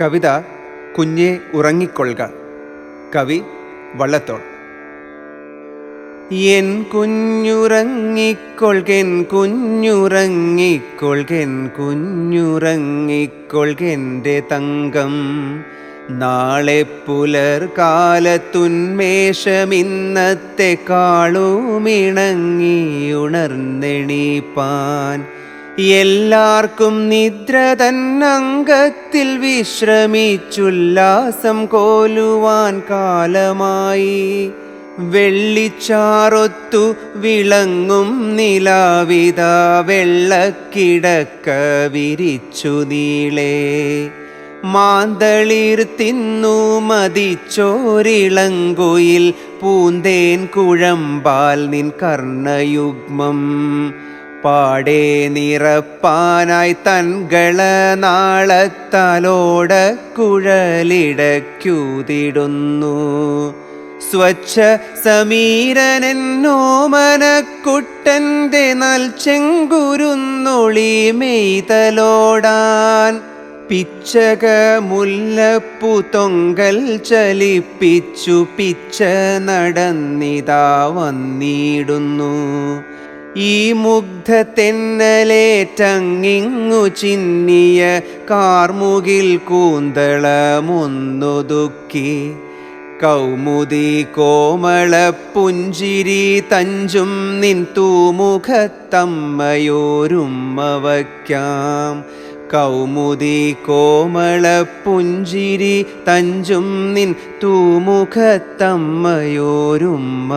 കവിത കുഞ്ഞെ ഉറങ്ങിക്കൊള്ളുക. കവി വള്ളത്തോൾ. എൻ കുഞ്ഞുറങ്ങിക്കൊൾകെൻ കുഞ്ഞുറങ്ങിക്കൊൾകെൻ കുഞ്ഞുറങ്ങിക്കൊൾകെന്റെ തങ്കം. നാളെ പുലർകാലത്തുന്മേഷമിന്നത്തെ കാളുമിണങ്ങി ഉണർന്നെണീപ്പാൻ. എല്ലാവർക്കും നിദ്ര തന്നംഗത്തിൽ വിശ്രമിച്ചുല്ലാസം കോലുവാൻ കാലമായി. വെള്ളിച്ചാറൊത്തു വിളങ്ങും നിലാവിത വെള്ളക്കിടക്ക വിരിച്ചു നീളേ. മാന്തളിർ തിന്നു മതിച്ചോരിളങ്കുയിൽ പൂന്തേൻ കുഴമ്പാൽ നിൻ കർണയുഗ്മം. പാടെ നിറപ്പാനായി തൻകള നാളത്താലോട കുഴലിടയ്ക്കുതിടുന്നു. സ്വച്ഛ സമീരനെന്നോമനക്കുട്ടന്റെ നൽ ചെങ്കുരുന്നൊളി മെയ്തലോടാൻ. പിച്ചക മുല്ലപ്പു തൊങ്കൽ ചലിപ്പിച്ചു പിച്ച നടന്നിതാ വന്നിടുന്നു. ഈ മുഗ്ധ തെന്നലേറ്റങ്ങിങ്ങു ചിന്നിയ കാർമുകിൽ കൂന്തളമൊന്നു ദുഃഖി കൗമുദി കോമള പുഞ്ചിരി തഞ്ചും നിൻ തൂമുഖത്തമ്മയോരുമ്മ കൗമുദി കോമള പുഞ്ചിരി തഞ്ചും നിൻ തൂമുഖത്തമ്മയോരുമ്മ